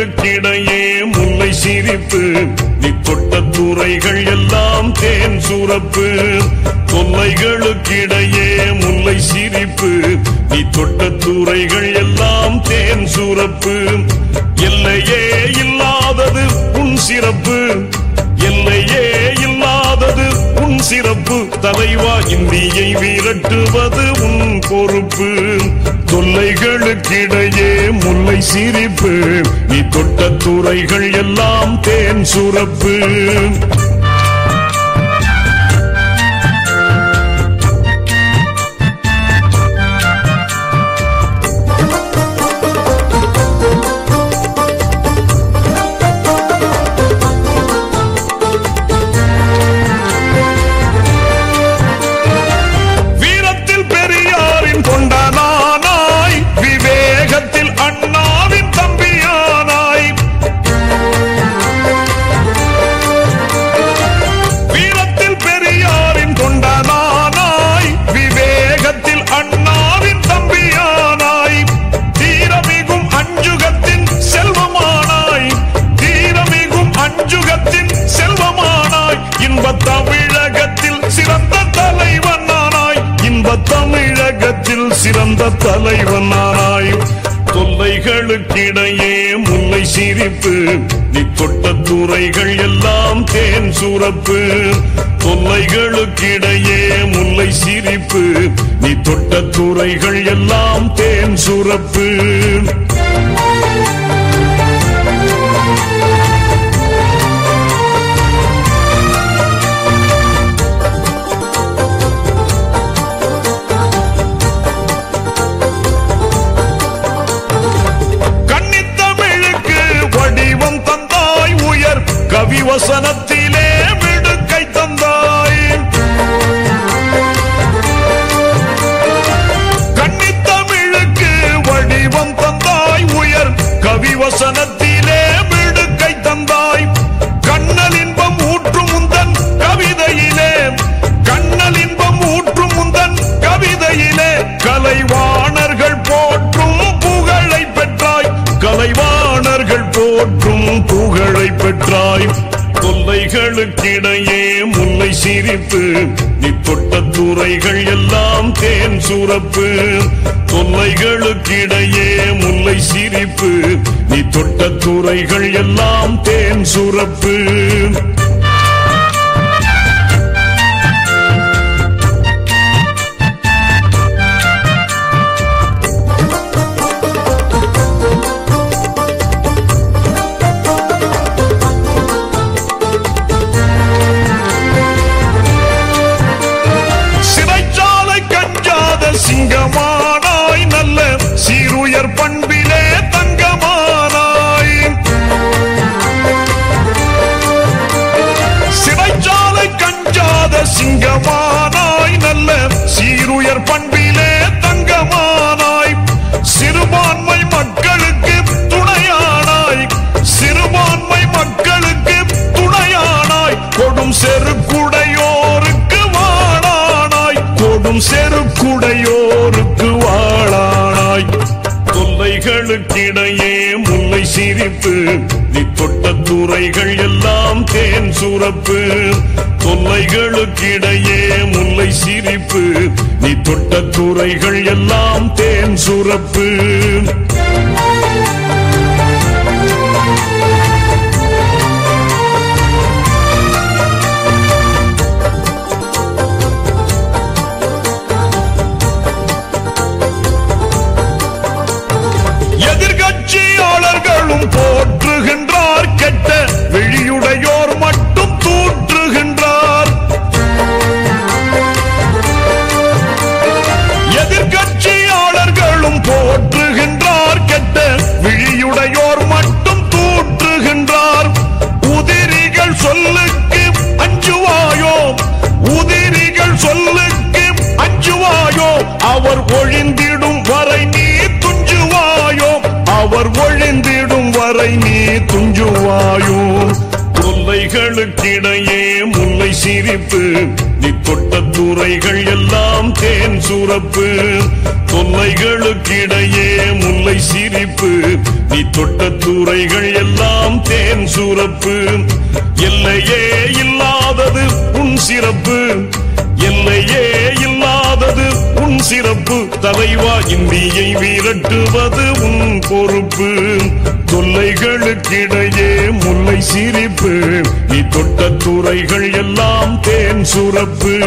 தொல்லைகளுக்கிடையே முல்லை சிரிப்பு. நீ தொட்ட துறைகள் எல்லாம் தேன் சுரப்பு. தொல்லைகளுக்கிடையே முல்லை சிரிப்பு. நீ தொட்ட துறைகள் எல்லாம் தேன் சுரப்பு. எல்லையே இல்லாதது உன் சிறப்பு. எல்லையே இல்லாதது உன் சிறப்பு. தலைவா இந்தியை விரட்டுவது உன் பொறுப்பு. தொல்லைகளுக்கிடையே முல்லை சிரிப்பு. நீ எல்லாம் தேன் சுரப்பு. தலைவனானாய் தொல்லைகளுக்கிடையே முல்லை சிரிப்பு. நீ தொட்ட துறைகள் எல்லாம் தேன் சுரப்பு. தொல்லைகளுக்கிடையே முல்லை சிரிப்பு. நீ தொட்ட துறைகள் எல்லாம் தேன் சுரப்பு. கவிவசனத்திலே கவி விடுக்கை தந்தாய். கன்னித்தமிழுக்கு வடிவம் தந்தாய் உயர். கவிவசனத்திலே விடுக்கை தந்தாய். கண்ணல் இன்பம் ஊற்றும் முந்தன் கவிதையிலே. கண்ணல் இன்பம் ஊற்றும் முந்தன் கவிதையிலே. கலைவாணர்கள் போற்றும் புகழை பெற்றாய். கலைவாணர்கள் போற்றும் புகழை பெற்றாய் தொல்லைகளுக்கிடையே முல்லை சிரிப்பு. நீ தொட்ட துறைகள் எல்லாம் தேன் சுரப்பு. தொல்லைகளுக்கிடையே முல்லை சிரிப்பு. நீ தொட்ட துறைகள் எல்லாம் தேன் சுரப்பு. பண்பிலே தங்கமானாய். சிறுபான்மை மக்களுக்கு துணையானாய். சிறுபான்மை மக்களுக்கு துணையானாய். கொடும் செருக்குடையோருக்கு வாழானாய். கொடும் செருக்குடையோருக்கு வாழானாய். தொல்லைகளுக்கிடையே முல்லை சிரிப்பு. நீ தொட்ட துறைகள் எல்லாம் தேன் சுரப்பு. தொல்லைகளுக்கிடையே முல்லை சிரிப்பு. நீ தொட்ட துறைகள் எல்லாம் தேன் சுரப்பு. துஞ்சுவாயோ? தொல்லைகளுக்கிடையே முல்லை சிரிப்பு. நீ தொட்ட துறைகள் எல்லாம் தேன் சுரப்பு. தொல்லைகளுக்கிடையே முல்லை சிரிப்பு. நீ தொட்ட துறைகள் எல்லாம் தேன் சுரப்பு. எல்லையே இல்லாதது உன் சிறப்பு. எல்லையே இல்லாதது உன் சிறப்பு. தலைவா இந்தியை விரட்டுவது உன் பொறுப்பு. தொல்லைகளுக்கிடையே முல்லை சிரிப்பு. நீ தொட்ட துறைகள் எல்லாம் தேன் சுரப்பு.